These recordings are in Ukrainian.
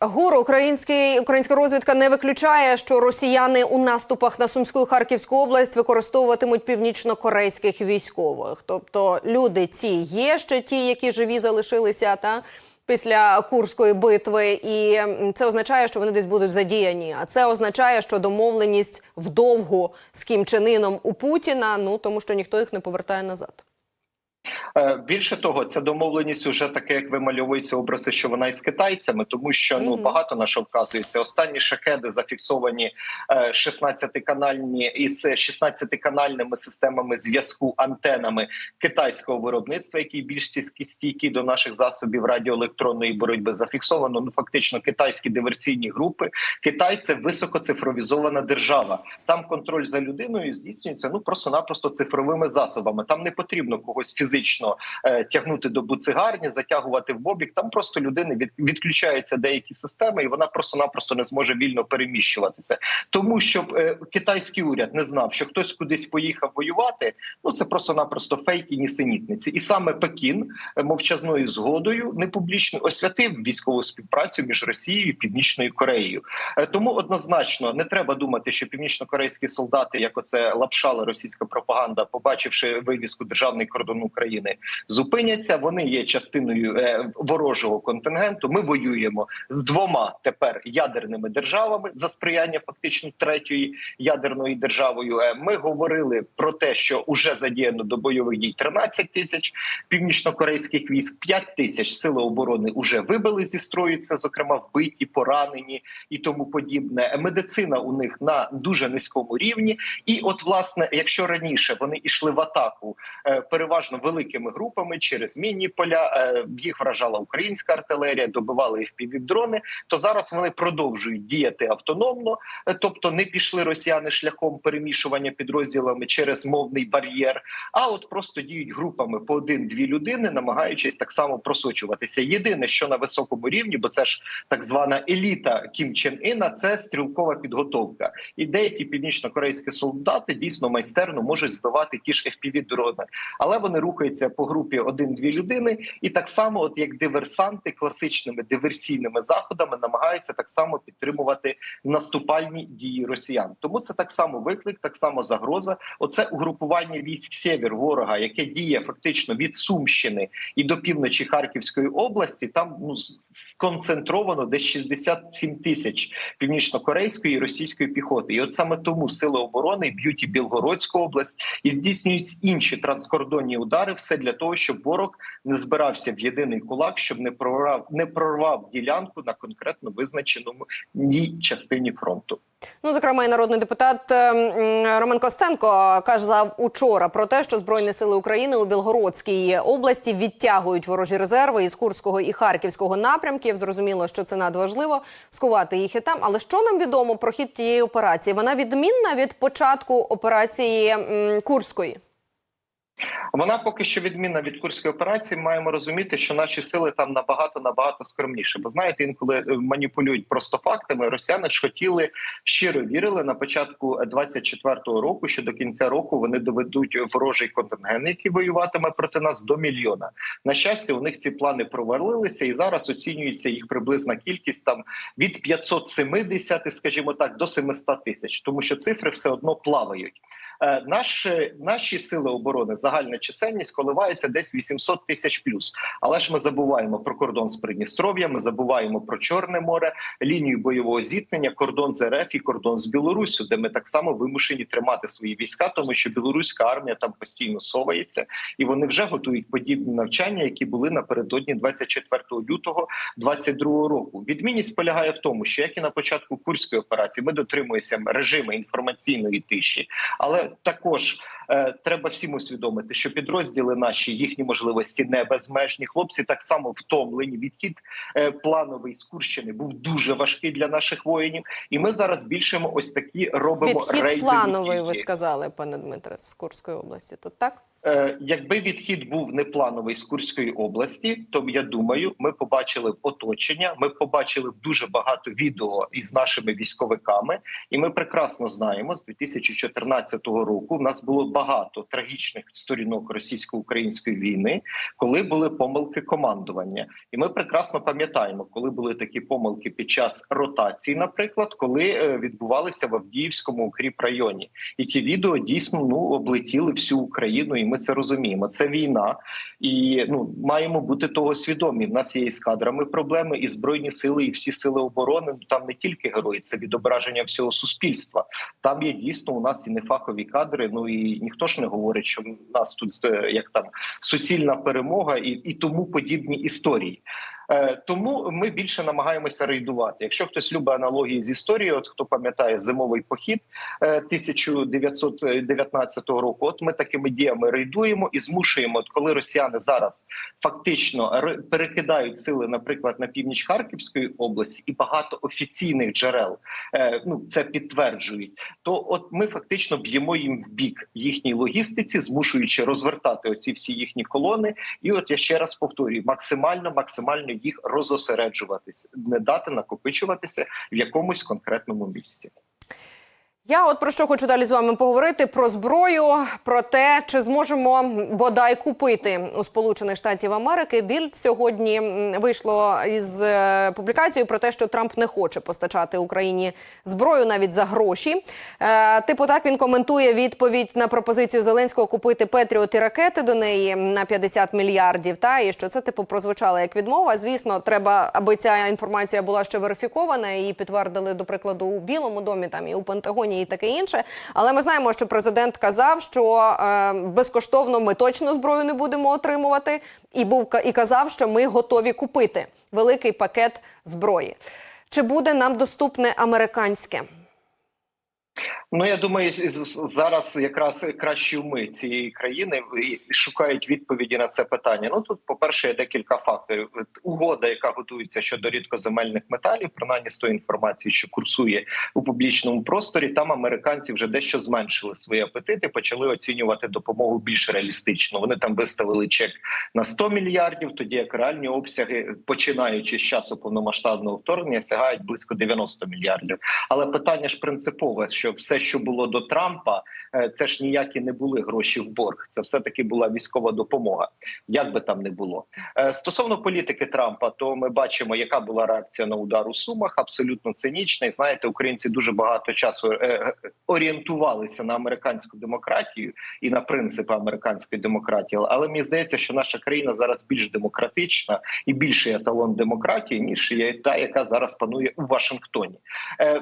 ГУР український українська розвідка не виключає, що росіяни у наступах на Сумську Харківську область використовуватимуть північно-корейських військових. Тобто люди ці є ще ті, які живі залишилися та після Курської битви, і це означає, що вони десь будуть задіяні. А це означає, що домовленість вдовгу з Кім Чен Іном у Путіна. Ну тому що ніхто їх не повертає назад. Е, Більше того, ця домовленість уже таке, як вимальовується образи, що вона із китайцями, тому що ну багато на що вказується. Останні шахеди зафіксовані 16-канальні із 16-канальними системами зв'язку антенами китайського виробництва, які більш стійкі до наших засобів радіоелектронної боротьби. Зафіксовано ну фактично китайські диверсійні групи. Китай це високоцифровізована держава. Там контроль за людиною здійснюється ну просто-напросто цифровими засобами. Там не потрібно когось фізично е, тягнути до буцигарні, затягувати в бобік. Там просто людини від, відключаються деякі системи, і вона просто-напросто не зможе вільно переміщуватися. Тому щоб е, китайський уряд не знав, що хтось кудись поїхав воювати. Ну це просто-напросто фейки, нісенітниці. І саме Пекін е, мовчазною згодою не публічно освятив військову співпрацю між Росією і Північною Кореєю. Тому однозначно не треба думати, що північно-корейські солдати, як оце лапшала російська пропаганда, побачивши вивіску державний кордон України, зупиняться. Вони є частиною е, ворожого контингенту. Ми воюємо з двома тепер ядерними державами за сприяння фактично третьої ядерною державою. Е, Ми говорили про те, що уже задіяно до бойових дій 13 тисяч північно-корейських військ, 5 тисяч сили оборони вже вибили зі строю. Це зокрема вбиті, поранені і тому подібне. Медицина у них на дуже низькому рівні. І, от, власне, якщо раніше вони йшли в атаку е, переважно великими групами через мінні поля, е, їх вражала українська артилерія, добивали їх півдрони, то зараз вони продовжують діяти автономно, е, тобто не пішли росіяни шляхом перемішування підрозділами через мовний бар'єр, а от просто діють групами по один-дві людини, намагаючись так само просочуватися. Єдине, що на високому рівні, бо це ж так звана еліта Кім Чен Іна, це стрілкова підготовка. І деякі північно-корейські солдати дійсно майстерно можуть збивати ті ж fpv дрони але вони рухаються по групі один-дві людини, і так само, от як диверсанти, класичними диверсійними заходами намагаються так само підтримувати наступальні дії росіян. Тому це так само виклик, так само загроза. Оце угрупування військ Сєвєр ворога, яке діє фактично від Сумщини і до півночі Харківської області. Там ну сконцентровано десь 67 тисяч північно-корейської і російської піхоти. І от саме тому сили оборони б'ють і Білгородську область і здійснюють інші транскордонні удари. Все для того, щоб ворог не збирався в єдиний кулак, щоб не прорвав не прорвав ділянку на конкретно визначеному ній частині фронту. Ну, зокрема, і народний депутат ем, Роман Костенко казав учора про те, що збройні сили України у Білгородській області відтягують ворожі резерви із Курського і Харківського напрямків. Зрозуміло, що це надважливо скувати їх і там. Але що нам відомо про хід тієї операції? Вона відмінна від початку операції Курської. Вона поки що відмінна від курської операції. Маємо розуміти, що наші сили там набагато набагато скромніше. Бо знаєте, інколи е, маніпулюють просто фактами. Росіяни ж хотіли щиро вірили на початку 24-го року, що до кінця року вони доведуть ворожий контингент, який воюватиме проти нас до мільйона. На щастя, у них ці плани провалилися, і зараз оцінюється їх приблизна кількість там від 570, скажімо так, до 700 тисяч, тому що цифри все одно плавають. Е, Наші наші сили оборони загальна чисельність коливається десь 800 тисяч плюс. Але ж ми забуваємо про кордон з Придністров'я, ми забуваємо про Чорне море, лінію бойового зіткнення, кордон з РФ і кордон з Білоруссю, де ми так само вимушені тримати свої війська, тому що білоруська армія там постійно совається, і вони вже готують подібні навчання, які були напередодні 24 лютого 22 року. Відмінність полягає в тому, що як і на початку курської операції, ми дотримуємося режиму інформаційної тиші, але також е, треба всім усвідомити, що підрозділи наші їхні можливості не безмежні. Хлопці так само втомлені. Відхід е, плановий з Курщини був дуже важкий для наших воїнів, і ми зараз збільшуємо ось такі робимо рейдові плановий, ви сказали, пане Дмитре, з Курської області. То так? Е, якби відхід був неплановий з Курської області, то я думаю, ми побачили оточення. Ми побачили дуже багато відео із нашими військовиками, і ми прекрасно знаємо з 2014 року. В нас було багато трагічних сторінок російсько-української війни, коли були помилки командування, і ми прекрасно пам'ятаємо, коли були такі помилки під час ротації, наприклад, коли е, відбувалися в Авдіївському укріп районі, і ті відео дійсно ну облетіли всю Україну, і ми це розуміємо. Це війна, і ну маємо бути того свідомі. В нас є і з кадрами проблеми, і збройні сили, і всі сили оборони. Ну, Там не тільки герої, це відображення всього суспільства. Там є дійсно у нас і нефахові кадри. Ну і ніхто ж не говорить, що в нас тут е, як там суцільна перемога і, і тому подібні історії. Е, Тому ми більше намагаємося рейдувати. Якщо хтось любить аналогії з історією, от хто пам'ятає зимовий похід е, 1919 року, от ми такими діями рейдуємо і змушуємо, от коли росіяни зараз фактично ре- перекидають сили, наприклад, на північ Харківської області, і багато офіційних джерел е, ну це підтверджують. То от ми фактично б'ємо їм в бік їхній логістиці, змушуючи розвертати оці всі їхні колони. І от я ще раз повторюю: максимально, максимально їх розосереджуватися, не дати накопичуватися в якомусь конкретному місці. Я от про що хочу далі з вами поговорити: про зброю, про те, чи зможемо бодай купити у Сполучених Штатів Америки. Більд сьогодні вийшло із е, публікацією про те, що Трамп не хоче постачати Україні зброю навіть за гроші. Е, типу, так він коментує відповідь на пропозицію Зеленського купити Петріот і ракети до неї на 50 мільярдів. Та і що це типу прозвучало як відмова. Звісно, треба, аби ця інформація була ще верифікована. Її підтвердили до прикладу у Білому домі, там і у Пентагоні, і таке інше. Але ми знаємо, що президент казав, що е, безкоштовно ми точно зброю не будемо отримувати, і був і казав, що ми готові купити великий пакет зброї. Чи буде нам доступне американське? Ну я думаю, зараз якраз кращі уми цієї країни шукають відповіді на це питання. Ну тут, по перше, є декілька факторів. Угода, яка готується щодо рідкоземельних металів, принаймні з тої інформації, що курсує у публічному просторі, там американці вже дещо зменшили свої апетити, почали оцінювати допомогу більш реалістично. Вони там виставили чек на 100 мільярдів, тоді як реальні обсяги, починаючи з часу повномасштабного вторгнення, сягають близько 90 мільярдів. Але питання ж принципове, що все, що було до Трампа, е, це ж ніякі не були гроші в борг. Це все таки була військова допомога, як би там не було. Е, Стосовно політики Трампа, то ми бачимо, яка була реакція на удар у Сумах, абсолютно цинічна. І знаєте, українці дуже багато часу е, орієнтувалися на американську демократію і на принципи американської демократії. Але мені здається, що наша країна зараз більш демократична і більший еталон демократії, ніж та, яка зараз панує у Вашингтоні.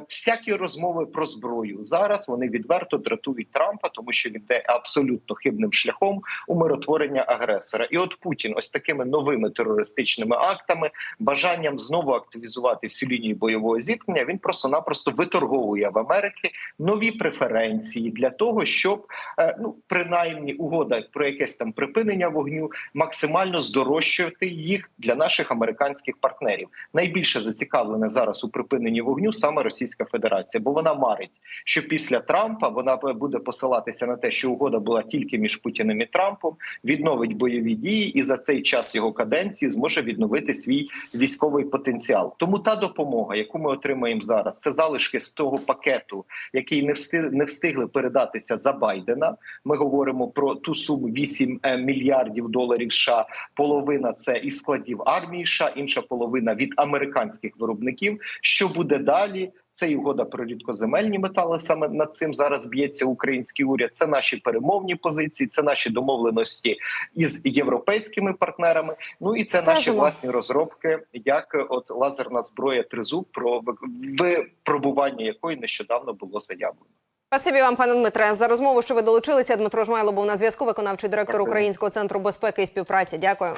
Всякі розмови про зброю зараз вони відверто дратують Трампа, тому що він йде абсолютно хибним шляхом умиротворення агресора. І от Путін, ось такими новими терористичними актами, бажанням знову активізувати всю лінію бойового зіткнення, він просто-напросто виторговує в Америки нові преференції для того, щоб е, ну принаймні угода про якесь там припинення вогню максимально здорожчувати їх для наших американських партнерів. Найбільше зацікавлена зараз у припиненні вогню саме Російська Федерація, бо вона марить, що після Трампа вона буде посилатися на те, що угода була тільки між Путіним і Трампом, відновить бойові дії, і за цей час його каденції зможе відновити свій військовий потенціал. Тому та допомога, яку ми отримаємо зараз, це залишки з того пакету, який не встиг, не встигли передатися за Байдена. Ми говоримо про ту суму 8 е, мільярдів доларів. США. половина це із складів армії. США, інша половина від американських виробників. Що буде далі? Це і угода про рідкоземельні метали. Саме над цим зараз б'ється український уряд. Це наші перемовні позиції, це наші домовленості із європейськими партнерами. Ну і це наші власні розробки, як от лазерна зброя Тризуб, про випробування якої нещодавно було заявлено. Спасибі вам, пане Дмитре, за розмову, що ви долучилися. Дмитро Жмайло був на зв'язку, виконавчий директор Дякую. Українського центру безпеки і співпраці. Дякую.